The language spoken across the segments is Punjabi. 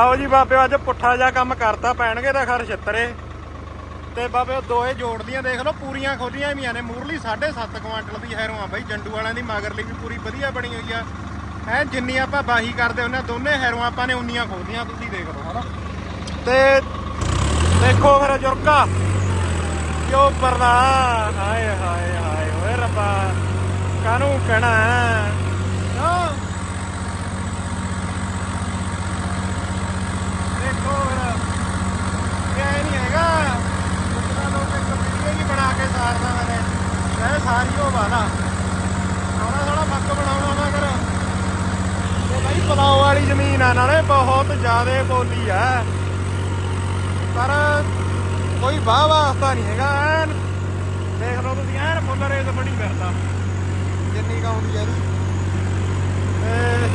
ਲਓ ਜੀ ਬਾਬੇ, ਅੱਜ ਪੁੱਠਾ ਜਿਹਾ ਕੰਮ ਕਰਤਾ, ਪੈਣਗੇ ਤਾਂ ਖਰ ਛਿੱਤਰੇ। ਤੇ ਬਾਬੇ, ਉਹ ਦੋਏ ਜੋੜਦੀਆਂ ਦੇਖ ਲਓ, ਪੂਰੀਆਂ ਖੋਲੀਆਂ ਵੀਆਂ ਨੇ। ਮੂਰਲੀ 7.5 ਕੁਆਂਟਲ ਦੀ ਹੈਰੋਂ ਆ ਬਾਈ। ਜੰਡੂ ਵਾਲਿਆਂ ਦੀ ਮਗਰਲੀ ਵੀ ਪੂਰੀ ਵਧੀਆ ਬਣੀ ਹੋਈ ਆ। ਐ ਜਿੰਨੀ ਆਪਾਂ ਬਾਹੀ ਕਰਦੇ ਹੁੰਨੇ ਦੋਨੇ ਹੈਰੋਂ ਆਪਾਂ ਨੇ ਉਨੀਆਂ ਖੋਲੀਆਂ ਤੁਸੀਂ ਦੇਖ ਲਓ, ਹਨਾ। ਤੇ ਦੇਖੋ ਫਿਰ ਜੁਰਕਾ। ਕਿਉਂ ਪਰਦਾ? ਹਾਏ ਹਾਏ ਹਾਏ, ਓਏ ਰੱਬਾ। ਕਾਨੂੰ ਕਹਿਣਾ ਕਿਉਂ ਦੇਖੋ ਫਿਰ ਇਹ ਨਹੀਂ ਹੈਗਾ। ਕੁੱਤਾ ਲੋਕ ਇੱਕ ਵੀਡੀਓ ਜੀ ਬਣਾ ਕੇ ਸਾਰਦਾ ਮੈਨੇ ਇਹ। ਸਾਰੀ ਉਹ ਵਾਲਾ ਸੋਹਣਾ ਸੋਹਣਾ ਮੱਕ ਬਣਾਉਣਾ ਨਾ ਕਰ ਇਹ ਬਾਈ ਪਲਾਓ ਵਾਲੀ ਜ਼ਮੀਨ ਆ, ਨਾਲੇ ਬਹੁਤ ਜ਼ਿਆਦੇ ਬੋਲੀ ਆ। ਪਰ ਕੋਈ ਵਾਹ ਵਾਸਤਾ ਨਹੀਂ ਹੈਗਾ। ਐਨ ਦੇਖ ਲਓ ਤੁਸੀਂ, ਐਨ ਫੁੱਲ ਰੇਤ ਬਣੀ ਫਿਰਦਾ। ਜਿੰਨੀ ਕਾਉਂਦੀ ਆ ਇਹਦੀ। ਤੇ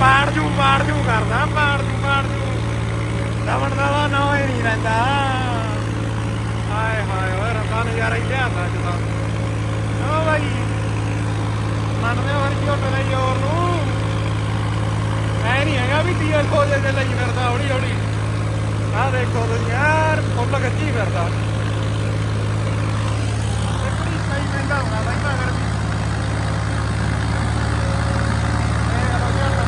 ਪਾੜ ਜੂ ਪਾੜ ਜੂ ਕਰਦਾ, ਪਾੜ ਜੂ ਪਾੜ ਜੂ। ਦਵਣ ਦਾ ਨਾ ਹੀ ਨਹੀਂ ਰਹਿੰਦਾ। ਹਾਏ ਹਾਏ ਓਏ ਰੱਬਾ ਨਜ਼ਾਰਾ ਹੀ ਲਿਆਂਦਾ ਅੱਜ ਓ ਬਾਈ। ਮੰਨਦੇ ਹੋ ਹਰ ਝੋਟੇ ਦਾ ਯੋਰ ਨੂੰ? ਐ ਨਹੀਂ ਹੈਗਾ ਵੀ ਟੀਅਰ ਖੋਜੇ ਦੇ ਲਈ ਫਿਰਦਾ, ਹੌਲੀ ਹੌਲੀ। ਆਹ ਦੇਖੋ ਤੁਸੀਂ, ਯਾਰ, ਫੁੱਲ ਗੱਜੀ ਫਿਰਦਾ। ਇੱਕ ਸਹੀ ਮਹਿੰਗਾ ਹੋਣਾ ਬਾਈ ਮਗਰ ਵੀ ਇਹ ਲੋ ਝੋਟਾ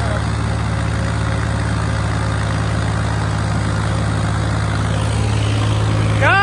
ਕਿਆ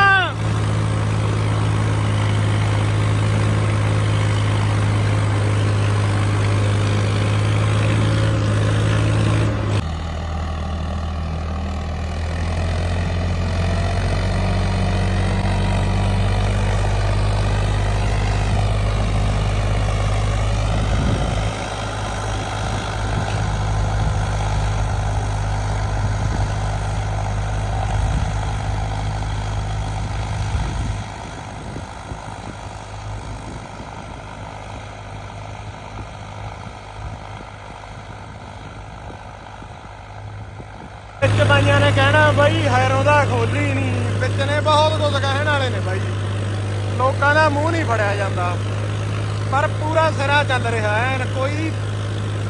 ਵਿੱਚ ਬਾਈਆਂ ਨੇ ਕਹਿਣਾ ਬਾਈ ਹੈਰੋਂ ਦਾ ਖੋਲੀ ਨਹੀਂ ਵਿੱਚ ਨੇ ਬਹੁਤ ਕੁਝ ਕਹਿਣ ਵਾਲੇ ਨੇ ਬਾਈ। ਲੋਕਾਂ ਦਾ ਮੂੰਹ ਨਹੀਂ ਫੜਿਆ ਜਾਂਦਾ। ਪਰ ਪੂਰਾ ਸਿਰਾ ਚੱਲ ਰਿਹਾ ਐ ਕੋਈ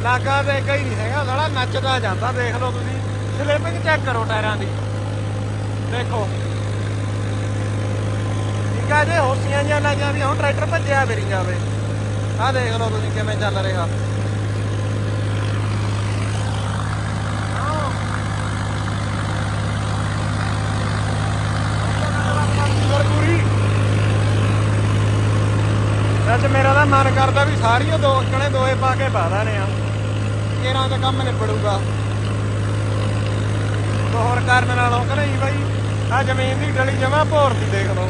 ਲਾਗਾ ਤੇ ਕਈ ਨਹੀਂ ਹੈਗਾ। ਸਾਲਾ ਨੱਚਦਾ ਜਾਂਦਾ, ਦੇਖ ਲਓ ਤੁਸੀਂ। ਸਲਿੱਪਿੰਗ ਚੈੱਕ ਕਰੋ ਟਾਇਰਾਂ ਦੀ। ਦੇਖੋ। ਠੀਕ ਆ ਜੇ, ਹੋਸੀਆਂ ਜਾਂ ਨਾ ਜਾਂਦੀਆਂ ਹੁਣ ਟਰੈਕਟਰ ਭੱਜਿਆ ਫਿਰੀ ਜਾਵੇ ਆਹ ਦੇਖ ਲਓ ਤੁਸੀਂ ਕਿਵੇਂ ਚੱਲ ਰਿਹਾ ਪੂਰੀ ਅੱਜ ਮੇਰਾ ਮਨ ਕਰਦਾ ਵੀ ਸਾਰੀਆਂ ਦੋ ਕਣੇ ਦੋਏ ਪਾ ਕੇ ਪਾ ਦਾਨੇ ਆ। ਕੇਰਾਂ ਦਾ ਕੰਮ ਨਿਬੜੂਗਾ। ਹੋਰ ਕਰਨ ਨਾਲੋਂ ਕਿ ਨਹੀਂ ਬਾਈ? ਆ ਜ਼ਮੀਨ ਦੀ ਡਲੀ ਜਮਾ ਭੋਰ ਦੀ ਦੇਖ ਲਓ।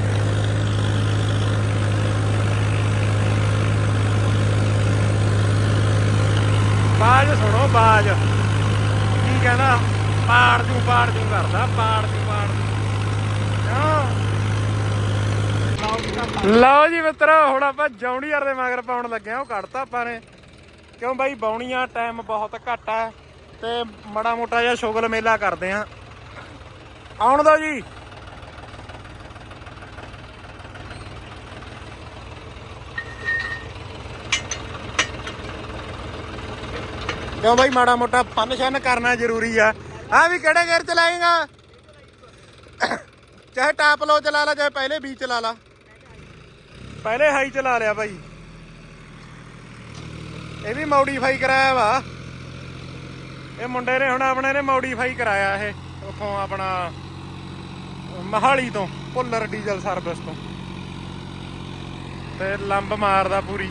ਬਾਜ ਸੁਣੋ ਬਾਜ। ਕੀ ਕਹਿੰਦਾ ਪਾੜ ਜੂ ਪਾੜ ਜੂ ਕਰਦਾ, ਪਾੜ ਜੂ ਪਾੜ ਜੂ ਕਿਉਂ ਲਓ ਜੀ ਮਿੱਤਰੋ, ਹੁਣ ਆਪਾਂ ਜੌਂਡੀਅਰ ਦੇ ਮਗਰ ਪਾਉਣ ਲੱਗੇ ਆ ਉਹ ਕੱਢਤਾ ਆਪਾਂ ਨੇ। ਕਿਉਂ ਬਾਈ, ਬੌਣੀਆਂ ਟਾਈਮ ਬਹੁਤ ਘੱਟ ਆ। ਤੇ ਮੜਾ ਮੋਟਾ ਜਿਹਾ ਸ਼ੁਗਲ ਮੇਲਾ ਕਰਦੇ ਆ ਆਉਣ ਦੋ ਜੀ। ਕਿਉਂ ਬਾਈ, ਮਾੜਾ ਮੋਟਾ ਫਨ ਕਰਨਾ ਜ਼ਰੂਰੀ ਆ। ਆ ਵੀ ਕਿਹੜੇ ਗੇਰ ਚਲਾਏਗਾ ਚਾਹੇ ਟਾਪ ਲੋ ਚਲਾ ਲਾ ਚਾਹੇ ਪਹਿਲੇ ਵੀ ਚਲਾ ਲਾ। ਪਹਿਲੇ ਹਾਈ ਚਲਾ ਲਿਆ ਭਾਈ। ਇਹ ਵੀ ਮੋਡੀਫਾਈ ਕਰਾਇਆ ਵਾ। ਇਹ ਮੁੰਡੇ ਨੇ ਹੁਣ ਆਪਣੇ ਨੇ ਮੋਡੀਫਾਈ ਕਰਾਇਆ ਇਹ, ਉਥੋਂ ਆਪਣਾ ਮਹਾਲੀ ਤੋਂ, ਭੁੱਲਰ ਡੀਜ਼ਲ ਸਰਵਿਸ ਤੋਂ। ਤੇ ਲੰਬ ਮਾਰਦਾ ਪੂਰੀ।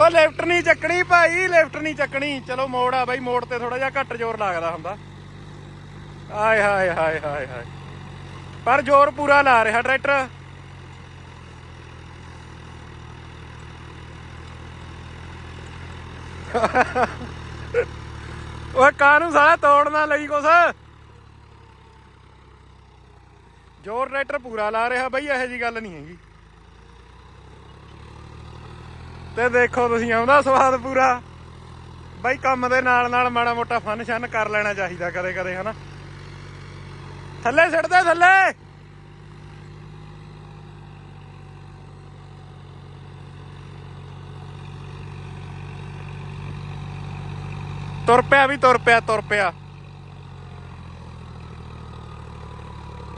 ਉਹ ਲੈਫਟ ਨਹੀਂ ਚੱਕਣੀ ਭਾਈ ਲੈਫਟ ਨਹੀਂ ਚੱਕਣੀ। ਚਲੋ ਮੋੜ ਆ ਬਾਈ ਮੋੜ ਤੇ ਥੋੜਾ ਜਿਹਾ ਘੱਟ ਜ਼ੋਰ ਲੱਗਦਾ ਹੁੰਦਾ। ਆਏ ਹਾਏ ਹਾਏ ਹਾਏ ਹਾਏ। ਪਰ ਜ਼ੋਰ ਪੂਰਾ ਲਾ ਰਿਹਾ ਟਰੈਕਟਰ। ਓਏ ਕਾਨੂੰ ਸਾਲਾ ਤੋੜਨਾ ਲਈ ਕੁਛ? ਜ਼ੋਰ ਟਰੈਕਟਰ ਪੂਰਾ ਲਾ ਰਿਹਾ ਬਈ, ਇਹੋ ਜੀ ਗੱਲ ਨਹੀਂ ਹੈਗੀ। ਤੇ ਦੇਖੋ ਤੁਸੀਂ, ਆਉਂਦਾ ਸਵਾਦ ਪੂਰਾ। ਬਾਈ ਕੰਮ ਦੇ ਨਾਲ ਨਾਲ ਮਾੜਾ ਮੋਟਾ ਫਨ ਸ਼ਨ ਕਰ ਲੈਣਾ ਚਾਹੀਦਾ ਕਦੇ ਕਦੇ ਹਨਾ? ਥੱਲੇ ਸਿੱਟ ਦੇ, ਥੱਲੇ। ਤੁਰ ਪਿਆ ਵੀ, ਤੁਰ ਪਿਆ ਤੁਰ ਪਿਆ।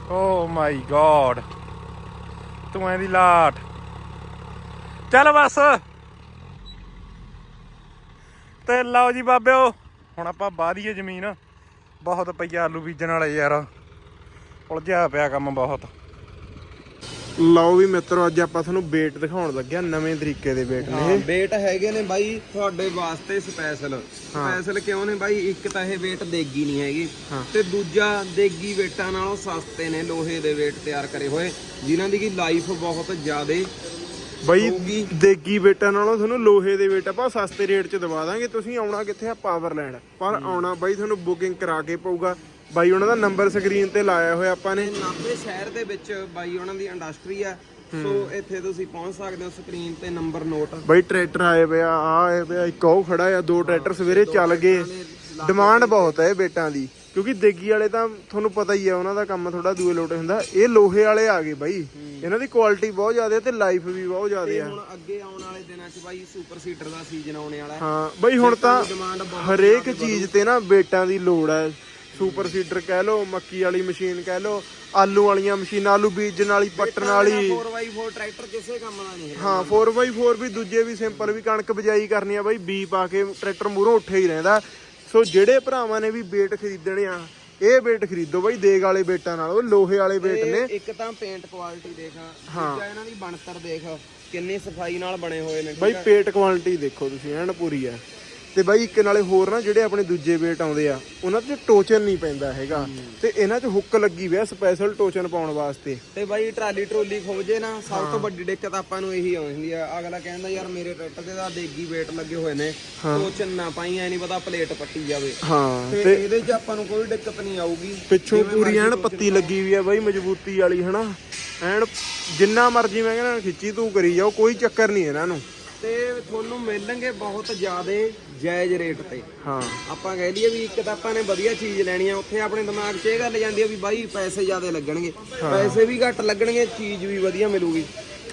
ਓ ਮਾਈ ਗੋਡ ਤੂੰ ਐਂ ਦੀ ਲਾਟ। ਚੱਲ ਬਸ। ਤੇ ਲਓ ਜੀ ਬਾਬਿਓ, ਹੁਣ ਆਪਾਂ ਬਾਦੀਏ ਜ਼ਮੀਨ। ਬਹੁਤ ਪਈਆ ਆਲੂ ਬੀਜਣ ਵਾਲੇ ਯਾਰ। ਉਲਝਿਆ ਪਿਆ ਕੰਮ ਬਹੁਤ। ਲਓ ਵੀ ਮਿੱਤਰੋ ਅੱਜ ਆਪਾਂ ਤੁਹਾਨੂੰ ਬੇਟ ਦਿਖਾਉਣ ਲੱਗਿਆ ਨਵੇਂ ਤਰੀਕੇ ਦੇ ਬੇਟ ਹਾਂ ਨੇ ਵੇਟ ਹੈਗੇ ਨੇ ਬਾਈ ਤੁਹਾਡੇ ਵਾਸਤੇ ਸਪੈਸ਼ਲ ਸਪੈਸ਼ਲ ਕਿਉਂ ਨੇ ਬਾਈ? ਇੱਕ ਤਾਂ ਇਹ ਵੇਟ ਦੇਗੀ ਨਹੀਂ ਹੈਗੀ। ਤੇ ਦੂਜਾ ਦੇਗੀ ਵੇਟਾਂ ਨਾਲੋਂ ਸਸਤੇ ਨੇ ਲੋਹੇ ਦੇ ਵੇਟ ਤਿਆਰ ਕਰੇ ਹੋਏ ਜਿਨ੍ਹਾਂ ਦੀ ਕੀ ਲਾਈਫ ਬਹੁਤ ਜ਼ਿਆਦੇ ਬਈ। ਦੇਗੀ ਬੇਟਾਂ ਨਾਲੋਂ ਤੁਹਾਨੂੰ ਲੋਹੇ ਦੇ ਬੇਟ ਆਪਾਂ ਸਸਤੇ ਰੇਟ 'ਚ ਦਵਾ ਦਾਂਗੇ। ਤੁਸੀਂ ਆਉਣਾ ਕਿੱਥੇ ਆ? ਪਾਵਰਲੈਂਡ। ਪਰ ਆਉਣਾ ਬਾਈ ਤੁਹਾਨੂੰ ਬੁਕਿੰਗ ਕਰਾ ਕੇ ਪਊਗਾ। ਬਾਈ ਉਹਨਾਂ ਦਾ ਨੰਬਰ ਸਕਰੀਨ ਤੇ ਲਾਇਆ ਹੋਇਆ ਆਪਾਂ ਨੇ। ਨਾਭੇ ਸ਼ਹਿਰ ਦੇ ਵਿੱਚ ਬਾਈ ਉਹਨਾਂ ਦੀ ਇੰਡਸਟਰੀ ਆ। ਸੋ ਇੱਥੇ ਤੁਸੀਂ ਪਹੁੰਚ ਸਕਦੇ ਹੋ ਸਕਰੀਨ ਤੇ ਨੰਬਰ ਨੋਟ ਬਈ ਟਰੈਕਟਰ ਆਏ ਪਿਆ ਆ ਆਏ ਪਿਆ ਇੱਕ ਉਹ ਖੜਾ ਆ ਦੋ ਟਰੈਕਟਰ ਸਵੇਰੇ ਚੱਲ ਗਏ। ਡਿਮਾਂਡ ਬਹੁਤ ਹੈ ਇਹ ਬੇਟਾਂ ਦੀ ਕਿਉਂਕਿ ਦੇਗੀ ਵਾਲੇ ਤਾਂ ਤੁਹਾਨੂੰ ਪਤਾ ਹੀ ਆ ਉਹਨਾਂ ਦਾ ਕੰਮ ਥੋੜਾ ਦੂਏ ਲੋਟੇ ਹੁੰਦਾ। ਇਹ ਲੋਹੇ ਵਾਲੇ ਆ ਗਏ ਬਾਈ। ਇਹਨਾਂ ਦੀ ਕੁਆਲਿਟੀ ਬਹੁਤ ਜ਼ਿਆਦਾ ਤੇ ਲਾਈਫ ਵੀ ਬਹੁਤ ਜ਼ਿਆਦਾ ਆ। ਹੁਣ ਅੱਗੇ ਆਉਣ ਵਾਲੇ ਦਿਨਾਂ 'ਚ ਬਾਈ ਸੁਪਰ ਸੀਟਰ ਦਾ ਸੀਜ਼ਨ ਆਉਣੇ ਵਾਲਾ ਹੈ। ਹਾਂ ਬਈ ਹੁਣ ਤਾਂ ਹਰੇਕ ਚੀਜ਼ ਤੇ ਨਾ ਬੇਟਾਂ ਦੀ ਲੋੜ ਹੈ ਸੁਪਰ ਸੀਡਰ ਕਹਿ ਲਓ ਮੱਕੀ ਵਾਲੀ ਮਸ਼ੀਨ ਕਹਿ ਲਓ ਆਲੂ ਵਾਲੀਆਂ ਮਸ਼ੀਨਾਂ ਆਲੂ ਬੀਜਣ ਵਾਲੀ ਪੱਟਣ ਵਾਲੀ। 4x4 ਟਰੈਕਟਰ ਕਿਸੇ ਕੰਮ ਦਾ ਨਹੀਂ ਹੈ ਹਾਂ 4x4 ਵੀ ਦੂਜੇ ਵੀ ਸਿੰਪਲ ਵੀ ਕਣਕ ਬਜਾਈ ਕਰਨੀ ਆ ਬਾਈ ਬੀ ਪਾ ਕੇ ਟਰੈਕਟਰ ਮੂਹਰੋਂ ਉੱਠੇ ਹੀ ਰਹਿੰਦਾ। ਸੋ ਜਿਹੜੇ ਭਰਾਵਾਂ ਨੇ ਵੀ ਬੇਟ ਖਰੀਦਣੇ ਆ ਇਹ ਬੇਟ ਖਰੀਦੋ ਬਾਈ ਦੇਗ ਵਾਲੇ ਬੇਟਾਂ ਨਾਲ ਉਹ ਲੋਹੇ ਵਾਲੇ ਬੇਟ ਨੇ। ਇੱਕ ਤਾਂ ਪੇਂਟ ਕੁਆਲਿਟੀ ਦੇਖ ਦੂਜਾ ਇਹਨਾਂ ਦੀ ਬਣਤਰ ਦੇਖ ਕਿੰਨੀ ਸਫ਼ਾਈ ਨਾਲ ਬਣੇ ਹੋਏ ਨੇ ਬਾਈ ਪੇਟ ਕੁਆਲਿਟੀ ਦੇਖੋ ਤੁਸੀਂ ਐਨ ਪੂਰੀ ਆ। ਤੇ ਬਾਈ ਇੱਕ ਨਾਲੇ ਹੋਰ ਨਾ ਜਿਹੜੇ ਆਪਣੇ ਦੂਜੇ ਵੇਟ ਆਉਂਦੇ ਆ ਉਹਨਾਂ ਤੇ ਟੋਚਨ ਨਹੀਂ ਪੈਂਦਾ ਹੈਗਾ। ਤੇ ਇਹਨਾਂ 'ਚ ਹੁੱਕ ਲੱਗੀ ਹੋਈ ਆ ਸਪੈਸ਼ਲ ਟੋਚਨ ਪਾਉਣ ਵਾਸਤੇ। ਤੇ ਬਾਈ ਟਰਾਲੀ ਟਰੋਲੀ ਖੋਜੇ ਨਾ ਸਭ ਤੋਂ ਵੱਡੀ ਦਿੱਕਤ ਆਪਾਂ ਨੂੰ ਇਹੀ ਆਉਂਦੀ ਆ। ਅਗਲਾ ਕਹਿੰਦਾ ਯਾਰ ਮੇਰੇ ਟਰੈਕਟਰ ਤੇ ਤਾਂ ਦੇਗੀ ਵੇਟ ਲੱਗੇ ਹੋਏ ਨੇ। ਟੋਚਨ ਨਾ ਪਾਈ ਐ ਨਹੀਂ ਪਤਾ ਪਲੇਟ ਪੱਟੀ ਜਾਵੇ। ਹਾਂ ਤੇ ਇਹਦੇ 'ਚ ਆਪਾਂ ਨੂੰ ਕੋਈ ਦਿੱਕਤ ਨਹੀਂ ਆਊਗੀ। ਪਿੱਛੋਂ ਪੂਰੀ ਐਨ ਪੱਤੀ ਲੱਗੀ ਹੋਈ ਆ ਬਾਈ ਮਜ਼ਬੂਤੀ ਵਾਲੀ ਹਨਾ? ਐਨ ਜਿੰਨਾ ਮਰਜ਼ੀ ਮੈਂ ਕਹਿੰਦਾ ਖਿੱਚੀ ਤੂੰ ਕਰੀ ਜਾਓ ਕੋਈ ਚੱਕਰ ਨਹੀਂ ਇਹਨਾਂ ਨੂੰ। ਤੇ ਤੁਹਾਨੂੰ ਮਿਲਣਗੇ ਬਹੁਤ ਜ਼ਿਆਦੇ ਜਾਇਜ਼ ਰੇਟ ਤੇ। ਹਾਂ। ਆਪਾਂ ਕਹਿ ਲਈਏ ਵੀ ਇੱਕ ਤਾਂ ਆਪਾਂ ਨੇ ਵਧੀਆ ਚੀਜ਼ ਲੈਣੀ ਆ ਉੱਥੇ ਆਪਣੇ ਦਿਮਾਗ 'ਚ ਇਹ ਗੱਲ ਜਾਂਦੀ ਆ ਵੀ ਬਾਈ ਪੈਸੇ ਜ਼ਿਆਦੇ ਲੱਗਣਗੇ। ਪੈਸੇ ਵੀ ਘੱਟ ਲੱਗਣਗੇ ਚੀਜ਼ ਵੀ ਵਧੀਆ ਮਿਲੂਗੀ।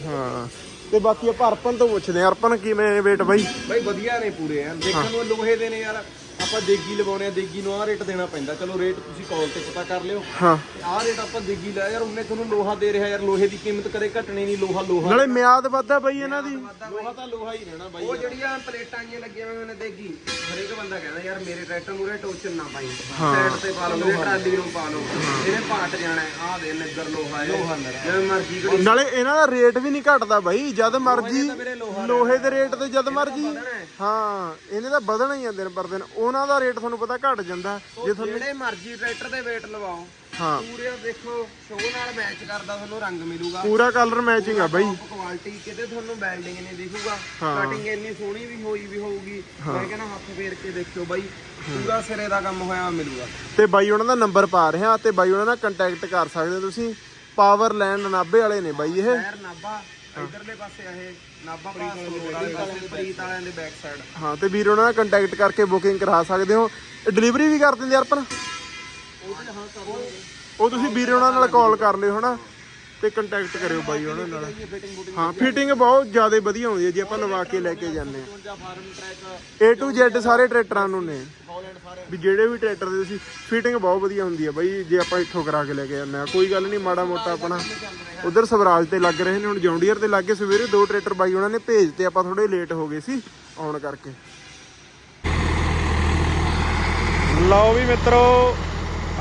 ਹਾਂ। ਤੇ ਬਾਕੀ ਆਪਾਂ ਅਰਪਨ ਤੋਂ ਪੁੱਛਦੇ ਆ ਅਰਪਨ ਕਿਵੇਂ ਵੇਟ ਬਾਈ? ਬਾਈ ਵਧੀਆ ਨੇ ਪੂਰੇ ਆ ਦੇਖਣ ਨੂੰ ਲੋਹੇ ਦੇ ਨੇ ਯਾਰ। ਆਪਾਂ ਦੇਗੀ ਲਵਾਉਣੇ ਆ ਦੇਗੀ ਨੂੰ ਆਹ ਰੇਟ ਦੇਣਾ ਪੈਂਦਾ। ਚਲੋ ਰੇਟ ਤੁਸੀਂ ਕਾਲ ਤੇ ਪਤਾ ਕਰ ਲਿਓ। ਹਾਂ। ਆਹ ਰੇਟ ਆਪਾਂ ਦੇਗੀ ਲਿਆ ਯਾਰ ਉਹਨੇ ਤੁਹਾਨੂੰ ਲੋਹਾ ਦੇ ਰਿਹਾ ਯਾਰ ਲੋਹੇ ਦੀ ਕੀਮਤ ਕਦੇ ਘਟਣੀ ਨਹੀਂ ਲੋਹਾ ਲੋਹਾ। ਨਾਲੇ ਮਿਆਦ ਵੱਧਦਾ ਬਾਈ ਇਹਨਾਂ ਦੀ। ਲੋਹਾ ਤਾਂ ਲੋਹਾ ਹੀ ਰਹਿਣਾ ਬਾਈ ਉਹ ਜਿਹੜੀਆਂ ਪਲੇਟਾਂ ਜੀਆਂ ਲੱਗੀਆਂ ਹੋਈਆਂ ਨੇ ਦੇਗੀ ਹਰੇਕ ਬੰਦਾ ਕਹਿੰਦਾ ਯਾਰ ਮੇਰੇ ਟਰੈਕਟਰ ਮੂਰੇ ਟੋਚਨ ਨਾ ਪਾਈ। ਸਾਈਡ ਤੇ ਪਾ ਲਓ ਮੇਰੇ ਟਰਾਲੀ ਨੂੰ ਪਾ ਲਓ। ਇਹਨੇ ਪਾਟ ਜਾਣਾ ਆਹ ਦੇ ਨਿੱਗਰ ਲੋਹਾ ਹੈ। ਜਿਵੇਂ ਮਰਜ਼ੀ ਕਰੀ। ਨਾਲੇ ਇਹਨਾਂ ਦਾ ਰੇਟ ਵੀ ਨਹੀਂ ਘਟਦਾ ਬਾਈ ਜਦ ਮਰਜ਼ੀ ਲੋਹਾ ਲੋਹੇ ਦੇ ਰੇਟ ਤੇ ਜਦ ਮਰਜ਼ੀ। ਹਾਂ ਇਹਨੇ ਤਾਂ ਵਧਣਾ ਹੀ ਆ ਦਿਨ ਪਰ ਦਿਨ। ਉਹਨਾਂ ਦਾ ਰੇਟ ਤੁਹਾਨੂੰ ਪਤਾ ਘਟ ਜਾਂਦਾ। ਜੇ ਤੁਹਾਨੂੰ ਜਿਹੜੇ ਮਰਜ਼ੀ ਟਰੈਕਟਰ ਤੇ ਵੇਟ ਲਵਾਓ ਹਾਂ। ਪੂਰੇ ਦੇਖੋ ਸ਼ੋਅ ਨਾਲ ਮੈਚ ਕਰਦਾ ਤੁਹਾਨੂੰ ਰੰਗ ਮਿਲੂਗਾ। ਪੂਰਾ ਕਲਰ ਮੈਚਿੰਗ ਆ ਬਾਈ। ਕੁਆਲਿਟੀ ਕਿਤੇ ਤੁਹਾਨੂੰ ਵੈਲਡਿੰਗ ਨਹੀਂ ਦਿਖੂਗਾ। ਕਟਿੰਗ ਇੰਨੀ ਸੋਹਣੀ ਵੀ ਹੋਈ ਵੀ ਹੋਊਗੀ। ਮੈਂ ਕਹਿੰਦਾ ਹੱਥ ਫੇਰ ਕੇ ਦੇਖਿਓ ਬਾਈ ਪੂਰਾ ਸਿਰੇ ਦਾ ਕੰਮ ਹੋਇਆ ਮਿਲੂਗਾ। ਤੇ ਬਾਈ ਉਹਨਾਂ ਦਾ ਨੰਬਰ ਪਾ ਰਿਹਾ ਤੇ ਬਾਈ ਉਹਨਾਂ ਨਾਲ ਕੰਟੈਕਟ ਕਰ ਸਕਦੇ ਤੁਸੀਂ। ਪਾਵਰ ਲੈਂਡ ਨਾਭੇ ਵਾਲੇ ਨੇ ਬਾਈ ਇਹ। ਨਾਭਾ ਇਧਰਲੇ ਪਾਸੇ ਆ ਇਹ ਨਾਭਾ ਪਾਸ ਰੋਡ ਵਾਲੇ ਪਾਸੇ ਪ੍ਰੀਤ ਵਾਲਿਆਂ ਦੇ ਬੈਕ ਸਾਈਡ ਹਾਂ ਤੇ ਵੀਰ ਉਹਨਾਂ ਨਾਲ ਕੰਟੈਕਟ ਕਰਕੇ ਬੁਕਿੰਗ ਕਰਾ ਸਕਦੇ ਹੋ। ਡਿਲੀਵਰੀ ਵੀ ਕਰ ਦਿੰਦੇ ਅਰਪਨ? ਉਹ ਤੁਸੀਂ ਵੀਰ ਉਹਨਾਂ ਨਾਲ ਕਾਲ ਕਰ ਲਿਓ ਹਨਾ? ਤੇ ਕੰਟੈਕਟ ਕਰਿਓ ਬਾਈ ਉਹਨਾਂ ਨਾਲ। ਹਾਂ ਫਿਟਿੰਗ ਬਹੁਤ ਜ਼ਿਆਦਾ ਵਧੀਆ ਹੁੰਦੀ ਹੈ ਜੇ, ਆਪਾਂ ਲਵਾ ਕੇ ਲੈ ਕੇ ਜਾਂਦੇ ਆ A to Z ਸਾਰੇ ਟਰੈਕਟਰਾਂ ਨੂੰ ਨੇ। ਵੀ ਜਿਹੜੇ ਵੀ ਟਰੈਕਟਰ ਦੇ ਤੁਸੀਂ ਫਿਟਿੰਗ ਬਹੁਤ ਵਧੀਆ ਹੁੰਦੀ ਹੈ ਬਾਈ, ਜੇ ਆਪਾਂ ਇੱਥੋਂ ਕਰਾ ਕੇ ਲੈ ਕੇ ਜਾਂਦੇ ਆ ਕੋਈ ਗੱਲ ਨਹੀਂ, ਮਾੜਾ ਮੋਟਾ ਆਪਣਾ ਉਧਰ ਸਵਰਾਜ ਤੇ ਲੱਗ ਰਹੇ ਨੇ, ਹੁਣ ਜੌਂਡੀਅਰ ਤੇ ਲੱਗੇ ਸਵੇਰੇ ਦੋ ਟਰੈਕਟਰ ਬਾਈ ਉਹਨਾਂ ਨੇ ਭੇਜ ਤੇ ਆਪਾਂ ਥੋੜੇ ਲੇਟ ਹੋ ਗਏ ਸੀ ਆਉਣ ਕਰਕੇ। ਲਓ ਵੀ ਮਿੱਤਰੋ,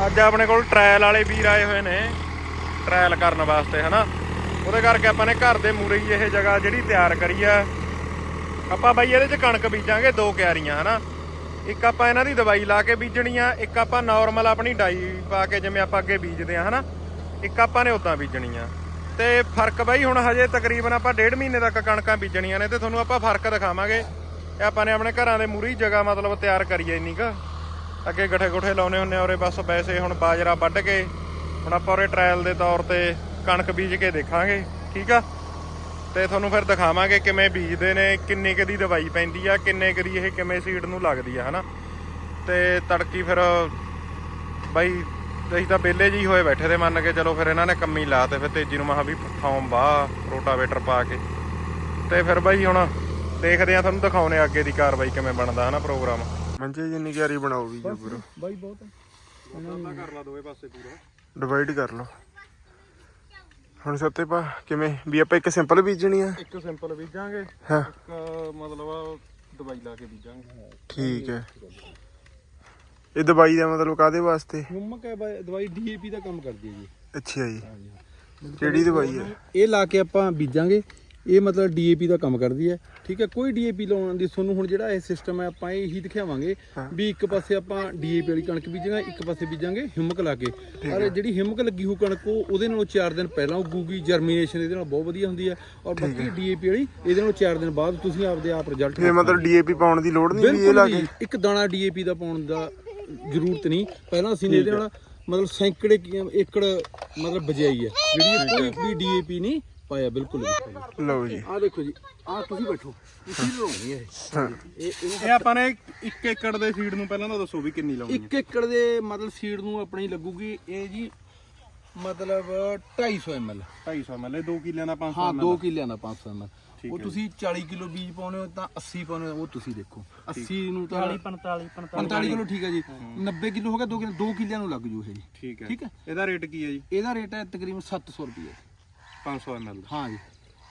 ਅੱਜ ਆਪਣੇ ਕੋਲ ਟ੍ਰਾਇਲ ਵਾਲੇ ਵੀਰ ਆਏ ਹੋਏ ਨੇ। ਟ੍ਰਾਇਲ ਕਰਨ ਵਾਸਤੇ, ਹਨਾ? ਉਹਦੇ ਕਰਕੇ ਆਪਾਂ ਨੇ ਘਰ ਦੇ ਮੂਰੇ ਹੀ ਇਹ ਜਗ੍ਹਾ ਜਿਹੜੀ ਤਿਆਰ ਕਰੀ ਆ। ਆਪਾਂ ਬਾਈ ਇਹਦੇ 'ਚ ਕਣਕ ਬੀਜਾਂਗੇ, ਦੋ ਕਿਆਰੀਆਂ, ਹਨਾ? ਇੱਕ ਆਪਾਂ ਇਹਨਾਂ ਦੀ ਦਵਾਈ ਲਾ ਕੇ ਬੀਜਣੀ ਆ, ਇੱਕ ਆਪਾਂ ਨਾਰਮਲ ਆਪਣੀ ਡਾਈ ਪਾ ਕੇ ਜਿਵੇਂ ਆਪਾਂ ਅੱਗੇ ਬੀਜਦੇ ਆ, ਹਨਾ? ਇੱਕ ਆਪਾਂ ਨੇ ਉਦਾਂ ਬੀਜਣੀ ਆ। ਤੇ ਫ਼ਰਕ ਬਾਈ ਹੁਣ ਹਜੇ ਤਕਰੀਬਨ ਆਪਾਂ ਡੇਢ ਮਹੀਨੇ ਤੱਕ ਕਣਕਾਂ ਬੀਜਣੀਆਂ ਨੇ ਤੇ ਤੁਹਾਨੂੰ ਆਪਾਂ ਫ਼ਰਕ ਦਿਖਾਵਾਂਗੇ। ਇਹ ਆਪਾਂ ਨੇ ਆਪਣੇ ਘਰਾਂ ਦੇ ਮੂਰੀ ਜਗ੍ਹਾ ਮਤਲਬ ਤਿਆਰ ਕਰੀ ਐ ਇੰਨੀ ਕ। ਅੱਗੇ ਗੱਠੇ ਗੁੱਠੇ ਲਾਉਨੇ ਹੁੰਨੇ ਆ ਔਰੇ ਬਸ ਵੈਸੇ ਹੁਣ ਬਾਜਰਾ ਵੱਢ ਕੇ ਹੁਣ ਆਪਾਂ ਔਰੇ ਟ੍ਰਾਇਲ ਦੇ ਤੌਰ ਤੇ ਕਣਕ ਬੀਜ ਕੇ ਦੇਖਾਂਗੇ ਠੀਕ ਆ? ਤੇ ਤੁਹਾਨੂੰ ਫਿਰ ਦਿਖਾਵਾਂਗੇ ਕਿਵੇਂ ਬੀਜਦੇ ਨੇ ਕਿੰਨੇ ਕੁ ਦੀ ਦਵਾਈ ਪੈਂਦੀ ਆ ਕਿੰਨੇ ਕੁ ਦੀ ਇਹ ਕਿਵੇਂ ਸੀਡ ਨੂੰ ਲੱਗਦੀ ਆ ਹਨਾ? ਤੇ ਤੜਕੀ ਫਿਰ ਬਾਈ ਅਸੀਂ ਤਾਂ ਬੇਲੇ ਜੀ ਹੋਏ ਬੈਠੇ ਤੇ ਮੰਨ ਕੇ ਚਲੋ ਫਿਰ ਇਹਨਾਂ ਨੇ ਕੰਮੀ ਲਾ ਤੇ ਫਿਰ ਤੇਜੀ ਨੂੰ ਮਹਾ ਵੀ ਫਾਰਮ ਬਾਹ ਰੋਟਾਵੇਟਰ ਪਾ ਕੇ। ਤੇ ਫਿਰ ਬਾਈ ਹੁਣ ਦੇਖਦੇ ਆ ਤੁਹਾਨੂੰ ਦਿਖਾਉਣੇ ਅੱਗੇ ਦੀ ਕਾਰਵਾਈ ਕਿਵੇਂ ਬਣਦਾ ਹਨਾ ਪ੍ਰੋਗਰਾਮ? ਮੰਜੇ ਜਿੰਨੀ ਕਿਆਰੀ ਬਣਾਓ ਵੀ ਜਬਰ ਬਾਈ ਬਹੁਤ ਹੈ ਕਰ ਲਾ ਦੋਵੇਂ ਪਾਸੇ ਪੂਰਾ। ਡਿਵਾਈਡ ਕਰ ਲਓ। ਹੁਣ ਸੱਤੇ ਪਾ ਕਿਵੇਂ? ਵੀ ਆਪਾਂ ਇੱਕ ਸਿੰਪਲ ਬੀਜਣੀ ਆ। ਇੱਕ ਸਿੰਪਲ ਬੀਜਾਂਗੇ ਹਾਂ। ਇੱਕ ਮਤਲਬ ਦਵਾਈ ਲਾ ਕੇ ਬੀਜਾਂਗੇ। ਠੀਕ ਹੈ। ਇਹ ਦਵਾਈ ਦਾ ਮਤਲਬ ਕਾਦੇ ਵਾਸਤੇ? ਹਿਊਮਕ ਹੈ ਬਾਈ ਦਵਾਈ ਡੀਏਪੀ ਦਾ ਕੰਮ ਕਰਦੀ ਹੈ ਜੀ। ਅੱਛਾ ਜੀ। ਕਿਹੜੀ ਦਵਾਈ ਹੈ? ਇਹ ਲਾ ਕੇ ਆਪਾਂ ਬੀਜਾਂਗੇ। ਇਹ ਮਤਲਬ ਡੀਏਪੀ ਦਾ ਕੰਮ ਕਰਦੀ ਹੈ ਠੀਕ ਹੈ? ਕੋਈ ਡੀਏਪੀ ਲਾਉਣ ਦੀ ਤੁਹਾਨੂੰ ਹੁਣ ਜਿਹੜਾ ਇਹ ਸਿਸਟਮ ਹੈ ਆਪਾਂ ਇਹੀ ਦਿਖਾਵਾਂਗੇ ਵੀ ਇੱਕ ਪਾਸੇ ਆਪਾਂ ਡੀਏਪੀ ਵਾਲੀ ਕਣਕ ਬੀਜਾਂਗੇ ਇੱਕ ਪਾਸੇ ਬੀਜਾਂਗੇ ਹਿੰਮਕ ਲਾ ਕੇ। ਔਰ ਜਿਹੜੀ ਹਿੰਮਕ ਲੱਗੀ ਹੋ ਕਣਕ ਉਹ ਉਹਦੇ ਨਾਲੋਂ 4 ਦਿਨ ਪਹਿਲਾਂ ਉੱਗੂਗੀ ਜਰਮੀਨੇਸ਼ਨ ਇਹਦੇ ਨਾਲ ਬਹੁਤ ਵਧੀਆ ਹੁੰਦੀ ਹੈ। ਔਰ ਬਾਕੀ ਡੀਏਪੀ ਵਾਲੀ ਇਹਦੇ ਨਾਲੋਂ 4 ਦਿਨ ਬਾਅਦ ਤੁਸੀਂ ਆਪਦੇ ਆਪ ਰਿਜ਼ਲਟ ਇਹ ਮਤਲਬ ਡੀਏਪੀ ਪਾਉਣ ਦੀ ਲੋੜ ਨਹੀਂ ਵੀ ਇਹ ਲਾ ਕੇ। ਇੱਕ ਦਾਣਾ ਡੀਏਪੀ ਦਾ ਪਾਉਣ ਦਾ ਜ਼ਰੂਰਤ ਨਹੀਂ। ਪਹਿਲਾਂ ਅਸੀਂ ਇਹਦੇ ਨਾਲ ਮਤਲਬ ਸੈਂਕੜੇ ਏਕੜ ਮਤਲਬ ਬਜਾਈ ਹੈ। ਜਿਹੜੀ ਕੋਈ ਵੀ ਡੀਏਪੀ ਨਹੀਂ ਪਾਇਆ ਬਿਲਕੁਲ ਵੀ ਲਓ ਜੀ। ਆਹ ਦੇਖੋ ਜੀ ਆਹ ਤੁਸੀਂ ਬੈਠੋ ਤੁਸੀਂ ਲਾਉਣੀ ਹੈ। ਹਾਂ। ਇਹ ਇਹ ਆਪਾਂ ਨੇ 1 ਏਕੜ ਦੇ ਸੀਡ ਨੂੰ ਪਹਿਲਾਂ ਤਾਂ ਦੱਸੋ ਵੀ ਕਿੰਨੀ ਲਾਉਣੀ ਇੱਕ ਏਕੜ ਦੇ ਮਤਲਬ ਸੀਡ ਨੂੰ ਆਪਣੀ ਲੱਗੂਗੀ ਇਹ ਜੀ ਮਤਲਬ 250 ml 250 ਮੱਲੇ 2 ਕਿੱਲਿਆਂ ਦਾ 500 ਹਾਂ 2 ਕਿੱਲਿਆਂ ਦਾ 500 ml ਉਹ ਤੁਸੀਂ 40 ਕਿਲੋ ਬੀਜ ਪਾਉਣੇ ਹੋ ਤਾਂ 80 ਪਾਉਣੇ ਹੋ ਉਹ ਤੁਸੀਂ ਦੇਖੋ। 80 ਨੂੰ ਤਾਂ 45 45 ਕਿਲੋ ਠੀਕ ਹੈ ਜੀ। 90 ਕਿਲੋ ਹੋ ਗਿਆ 2 ਕਿਲੋ 2 ਕਿੱਲਿਆਂ ਨੂੰ ਲੱਗ ਜੂ ਇਹ ਜੀ। ਠੀਕ ਹੈ। ਠੀਕ ਹੈ? ਇਹਦਾ ਰੇਟ ਕੀ ਹੈ ਜੀ? ਇਹਦਾ ਰੇਟ ਹੈ ਤਕਰੀਬਨ 700 ਰੁਪਏ। 500 ml ਦਾ। ਹਾਂ ਜੀ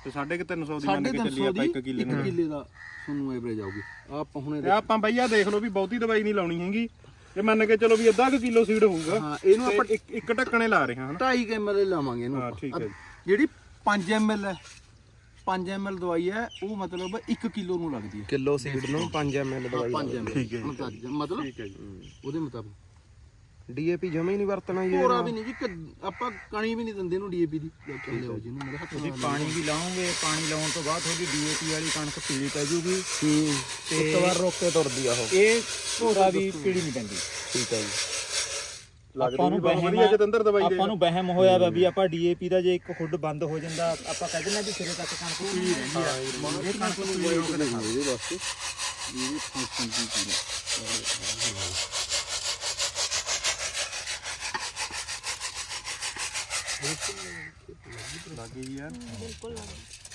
ਤੇ 350 ਦੀ ਮੰਨ ਕੇ ਚੱਲੀ 350 ਆਪਾਂ ਦੀ 1 ਕਿੱਲੇ ਇੱਕ ਨੂੰ। ਕਿੱਲੇ ਦਾ ਤੁਹਾਨੂੰ ਐਵਰੇਜ ਆਊਗੀ। ਆਪਾਂ ਹੁਣ ਤੇ ਆਪਾਂ ਬਈਆ ਦੇਖ ਲਓ ਵੀ ਬਹੁਤੀ ਦਵਾਈ ਨਹੀਂ ਲਾਉਣੀ ਹੈਗੀ। ਇਹ ਮੰਨ ਕੇ ਚਲੋ ਵੀ ਅੱਧਾ ਕੁ ਕਿਲੋ ਸੀਡ ਹੋਊਗਾ। ਹਾਂ ਇਹਨੂੰ ਆਪਾਂ ਇੱਕ ਇੱਕ ਢੱਕਣੇ ਲਾ ਰਹੇ ਹਾਂ ਹਨਾ? 2.5 ml ਲਾਵਾਂਗੇ ਇਹਨੂੰ ਹਾਂ, ਆਪਾਂ। ਠੀਕ ਹੈ ਜੀ। ਜਿਹੜੀ 5 ml ਹੈ 5 ml ਦਵਾਈ ਹੈ ਉਹ ਮਤਲਬ 1 ਕਿਲੋ ਨੂੰ ਲੱਗਦੀ ਹੈ। ਕਿਲੋ ਸੀਡ ਨੂੰ 5 ml 5 ml ਠੀਕ ਹੈ। ਮਤਲਬ ਮਤਲਬ ਠੀਕ ਹੈ ਜੀ। ਉਹਦੇ ਮੁਤਾਬਕ। ਡੀਏਪੀ ਜਮਾ ਹੀ ਨਹੀਂ ਵਰਤਣਾ ਜੀ ਹੋਰਾ ਵੀ ਨਹੀਂ ਜੀ ਕ- ਆਪਾਂ ਕਣੀ ਵੀ ਨਹੀਂ ਦਿੰਦੇ ਇਹਨੂੰ ਡੀਏਪੀ ਦੀ। ਲੈ ਕੇ ਲਿਆਓ ਜੀ ਇਹਨੂੰ ਮੇਰੇ ਹੱਥ ਨਾਲ ਪਾਣੀ ਵੀ ਲਾਉਂਗੇ ਪਾਣੀ ਲਾਉਣ ਤੋਂ ਬਾਅਦ ਤੁਹਾਡੀ ਡੀਏਪੀ ਵਾਲੀ ਕਣਕ ਪੀਲੀ ਪੈ ਜੂਗੀ। ਤੇ ਇੱਕ ਵਾਰ ਰੋਕ ਕੇ ਤੁਰਦੀ ਆ ਉਹ। ਇਹ ਭੋਰਾ ਵੀ ਪੀੜੀ ਨਹੀਂ ਪੈਂਦੀ। ਠੀਕ ਹੈ ਜੀ। ਆਪਾਂ ਨੂੰ ਬਹੁਤ ਵਧੀਆ ਜਤਿੰਦਰ ਦਵਾਈ ਦੇ। ਆਪਾਂ ਨੂੰ ਵਹਿਮ ਹੋਇਆ ਵਾ ਵੀ ਆਪਾਂ ਡੀਏਪੀ ਦਾ ਜੇ ਇੱਕ ਖੁੱਡ ਬੰਦ ਹੋ ਜਾਂਦਾ ਆਪਾਂ ਕਹਿ ਦਿੰਦੇ ਆ ਵੀ ਸਿਰੇ ਤੱਕ ਕਣਕ ਪੀਲੀ ਰਹਿੰਦੀ ਆ। ਇਹ ਕਣਕ ਨੂੰ ਪੀਲੀ ਹੋ ਕੇ ਦਿਖਾਓ ਇਹਦੇ ਵਾਸਤੇ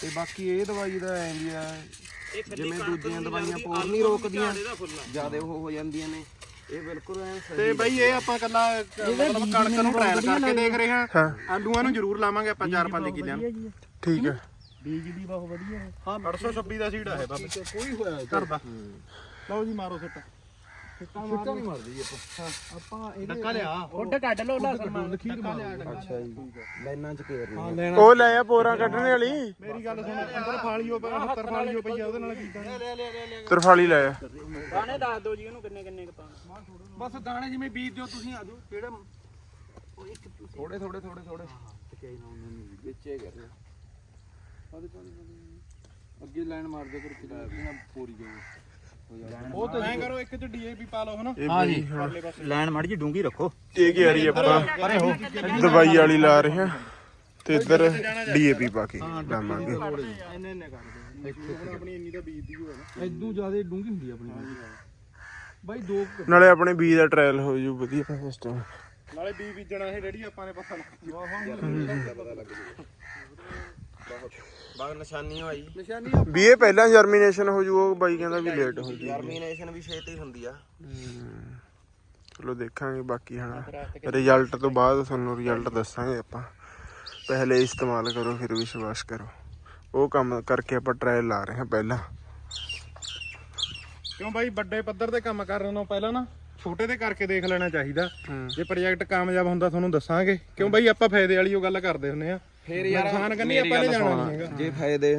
ਤੇ ਬਾਕੀ ਇਹ ਦਵਾਈ ਦਾ ਐਂ ਵੀ ਆ ਜਿਵੇਂ ਦੂਜੀਆਂ ਦਵਾਈਆਂ ਪੋਰ ਨਹੀਂ ਰੋਕਦੀਆਂ ਜ਼ਿਆਦਾ ਉਹ ਹੋ ਜਾਂਦੀਆਂ ਨੇ। ਇਹ ਬਿਲਕੁਲ ਐ ਤੇ ਬਈ ਇਹ ਆਪਾਂ ਕੱਲਾ ਮਤਲਬ ਕਣਕ ਨੂੰ ਟ੍ਰਾਇਲ ਕਰਕੇ ਦੇਖ ਰਹੇ ਹਾਂ। ਆਲੂਆਂ ਨੂੰ ਜ਼ਰੂਰ ਲਾਵਾਂਗੇ ਆਪਾਂ 4-5 ਕਿੱਲਿਆਂ। ਨੂੰ ਠੀਕ ਹੈ। ਬੀਜ ਦੀ ਬਹੁਤ ਵਧੀਆ ਹੈ। ਹਾਂ 826 ਦਾ ਸੀਡ ਹੈ ਬਾਬਾ। ਕੋਈ ਹੋਇਆ ਘਰ ਦਾ। ਲਓ ਜੀ ਮਾਰੋ ਸਿੱਟ। ਸਿੱਟਾ ਨਹੀਂ ਮਾਰਦੇ ਜੀ ਆਪਾਂ। ਆਪਾਂ ਇਹਦੇ ਡੱਕਾ ਲਿਆ। ਖੁੱਡ ਕੱਢ ਲਓ ਲਾ ਸਲਮਾਨ। ਅੱਛਾ ਜੀ। ਲਾਈਨਾਂ ਚ ਘੇਰ ਹਾਂ ਲਈ ਲੈਣਾ ਉਹ ਲੈ ਆ ਪੋਰਾ ਕੱਢਣੇ ਵਾਲੀ। ਮੇਰੀ ਗੱਲ ਸੁਣ ਅੰਦਰ ਫਾਲੀਓ ਪਈ ਤਰਫਾਲੀਓ ਪਈ ਆ ਉਹਦੇ ਨਾਲ ਕੀਤਾ ਤਰਫਾਲੀ ਲੈ ਆ। ਦਾਣੇ ਦੱਸ ਦਿਓ ਜੀ ਇਹਨੂੰ ਕਿੰਨੇ ਕਿੰਨੇ ਕੁ ਪਾਉਣ। ਬਸ ਦਾਣੇ ਜਿਵੇਂ ਬੀਜ ਦਿਓ ਤੁਸੀਂ ਆ ਜਾਓ। ਕਿਹੜਾ ਉਹ ਇੱਕ ਤੁਸੀਂ ਥੋੜੇ ਥੋੜੇ ਥੋੜੇ ਥੋੜੇ ਟਿਕਾਈ ਨਾ ਉਹਨਾਂ ਨੂੰ ਵਿੱਚੇ ਕਰ ਰਿਹਾ ਆਦੇ ਪਾਣੀ ਅੱਗੇ ਲਾਈਨ ਮਾਰ ਦੇ ਕਰ ਕਿਲਾ ਬਿਨਾ ਪੂਰੀ ਜਾਓ ਉਹ ਤਾਂ ਐਂ ਕਰੋ ਇੱਕ ਚ ਡੀਏਪੀ ਪਾ ਲਓ ਹਨਾ? ਹਾਂ ਜੀ। ਲਾਈਨ ਮਾੜੀ ਜੀ ਡੂੰਗੀ ਰੱਖੋ। ਇਹ ਕਿਆਰੀ ਆਪਾਂ? ਦਵਾਈ ਵਾਲੀ ਲਾ ਰਹੇ ਹਾਂ ਤੇ ਇੱਧਰ ਡੀਏਪੀ ਪਾ ਕੇ ਲਾਵਾਂਗੇ। ਇੰਨੇ ਇੰਨੇ ਕਰ ਦਿਓ। ਆਪਣੀ ਇੰਨੀ ਤਾਂ ਬੀਜ ਦੀ ਹੋਵੇ ਇਦੋਂ ਜ਼ਿਆਦਾ ਡੂੰਗੀ ਹੁੰਦੀ ਆ ਆਪਣੀ ਬਾਈ ਦੋ ਕੁ- ਨਾਲੇ ਆਪਣੇ ਬੀਜ ਦਾ ਟ੍ਰਾਇਲ ਹੋ ਜੂ ਵਧੀਆ ਸਿਸਟਮ ਨਾਲੇ ਬੀਜ ਬੀਜਣਾ ਇਹ ਰੈਡੀ ਆਪਾਂ ਨੇ ਪਤਾ ਬਾਗ ਨਿਸ਼ਾਨੀ ਹੋਈ। ਨਿਸ਼ਾਨੀ ਵੀ ਇਹ ਪਹਿਲਾਂ ਜਰਮੀਨੇਸ਼ਨ ਹੋ ਜੂ ਉਹ ਬਾਈ ਕਹਿੰਦਾ ਵੀ ਲੇਟ ਹੋ ਜੂ ਜਰਮੀਨੇਸ਼ਨ ਵੀ ਛੇਤੀ ਹੁੰਦੀ ਆ। ਚਲੋ ਦੇਖਾਂਗੇ ਬਾਕੀ ਹਣਾ ਰਿਜ਼ਲਟ ਤੋਂ ਬਾਅਦ ਤੁਹਾਨੂੰ ਰਿਜ਼ਲਟ ਦੱਸਾਂਗੇ ਆਪਾਂ। ਪਹਿਲੇ ਇਸਤੇਮਾਲ ਕਰੋ ਫਿਰ ਵਿਸ਼ਵਾਸ ਕਰੋ। ਉਹ ਕੰਮ ਕਰਕੇ ਆਪਾਂ ਟ੍ਰਾਇਲ ਲਾ ਰਹੇ ਹਾਂ ਪਹਿਲਾਂ। ਕਿਉਂ ਬਾਈ? ਵੱਡੇ ਪੱਧਰ ਤੇ ਕੰਮ ਕਰਨ ਨਾਲੋਂ ਪਹਿਲਾਂ ਨਾ। ਛੋਟੇ ਤੇ ਕਰਕੇ ਦੇਖ ਲੈਣਾ ਚਾਹੀਦਾ। ਜੇ ਪ੍ਰੋਜੈਕਟ ਕਾਮਯਾਬ ਹੁੰਦਾ ਤੁਹਾਨੂੰ ਦੱਸਾਂਗੇ। ਕਿਉਂ ਬਾਈ? ਆਪਾਂ ਫਾਇਦੇ ਵਾਲੀ ਉਹ ਗੱਲ ਕਰਦੇ ਹੁੰਨੇ ਆ। ਫੇਰ ਯਾਰ ਨੁਕਸਾਨ ਕੰਨੀ ਆਪਾਂ ਨੇ ਜਾਣਾ ਨਹੀਂ ਹੈਗਾ। ਜੇ ਫਾਇਦੇ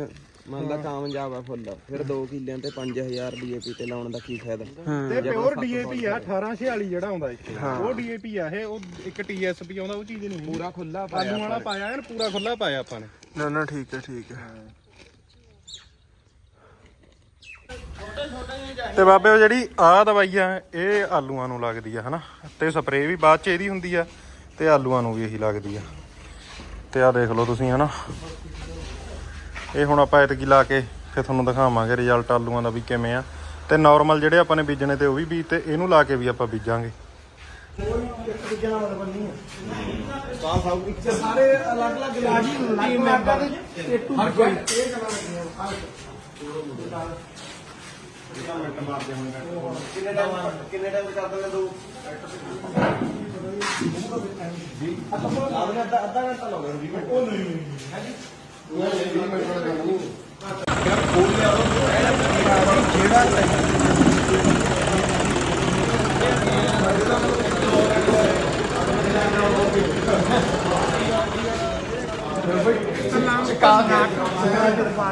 ਮੰਨ ਲਾ ਕਾਮਯਾਬ ਆ ਫੁੱਲ ਫਿਰ 2 ਕਿੱਲਿਆਂ ਤੇ 5000 ਡੀਏਪੀ ਤੇ ਲਾਉਣ ਦਾ ਕੀ ਫਾਇਦਾ? ਤੇ ਪਿਓਰ ਡੀਏਪੀ ਆ 1846 ਜਿਹੜਾ ਆਉਂਦਾ ਇੱਥੇ। ਉਹ ਡੀਏਪੀ ਆ ਇਹ ਉਹ ਇੱਕ ਟੀਐਸਪੀ ਆਉਂਦਾ ਉਹ ਚੀਜ਼ ਨਹੀਂ ਪੂਰਾ ਖੁੱਲਾ ਆਲੂ ਵਾਲਾ ਪਾਇਆ ਐਨ ਪੂਰਾ ਖੁੱਲਾ ਪਾਇਆ ਆਪਾਂ ਨੇ। ਨਾ ਨਾ ਠੀਕ ਹੈ ਠੀਕ ਹੈ। ਤੇ ਬਾਬੇ ਉਹ ਜਿਹੜੀ ਆਹ ਦਵਾਈ ਆ ਇਹ ਆਲੂਆਂ ਨੂੰ ਲੱਗਦੀ ਆ ਹਨਾ? ਤੇ ਸਪਰੇਅ ਵੀ ਬਾਅਦ ਚ ਇਹਦੀ ਹੁੰਦੀ ਆ ਤੇ ਆਲੂਆਂ ਨੂੰ ਵੀ ਇਹੀ ਲੱਗਦੀ ਆ। ਤੇ ਆਹ ਦੇਖ ਲਓ ਤੁਸੀਂ ਹਨਾ। ਇਹ ਹੁਣ ਆਪਾਂ ਐਤਕੀ ਲਾ ਕੇ ਫਿਰ ਤੁਹਾਨੂੰ ਦਿਖਾਵਾਂਗੇ ਰਿਜ਼ਲਟ ਆਲੂਆਂ ਦਾ ਵੀ ਕਿਵੇਂ ਆ। ਤੇ ਨਾਰਮਲ ਜਿਹੜੇ ਆਪਾਂ ਨੇ ਬੀਜਣੇ ਤੇ ਉਹ ਵੀ ਬੀਜ ਤੇ ਇਹਨੂੰ ਲਾ ਕੇ ਵੀ ਆਪਾਂ ਬੀਜਾਂਗੇ। ਸਾਰੇ ਅਲੱਗ ਅਲੱਗ ਰਾਜੀ ਟੀਮ ਮੈਂਬਰ ਹਰ ਕੋਈ ਕਿੰਨੇ ਟਾਈਮ ਕਿੰਨੇ ਟਾਈਮ ਕਰ ਦਿੰਦੇ ਦੋ?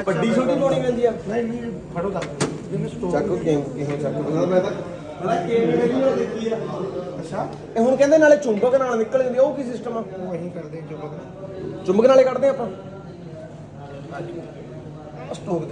ਵੱਡੀ ਛੋਟੀ ਲੋਣੀ ਪੈਂਦੀ ਆ ਨਹੀਂ ਨਹੀਂ ਫੜੋ ਕਰ ਚੱਕ ਕਿਉਂ ਕਿਉਂ ਚੱਕ? ਮੈਂ ਤਾਂ ਉਹ ਆ? ਅੱਛਾ। ਇਹ ਹੁਣ ਕਹਿੰਦੇ ਨਾਲੇ ਚੁੰਬਕ ਨਾਲ ਨਿਕਲ ਜਾਂਦੀ ਆ, ਉਹ ਕੀ ਸਿਸਟਮ ਆ? ਉਹ ਅਸੀਂ ਕਰਦੇ ਚੁੰਬਕ ਚੁੰਬਕ ਨਾਲੇ ਕੱਢਦੇ ਆਪਾਂ। ਸਟੋਕ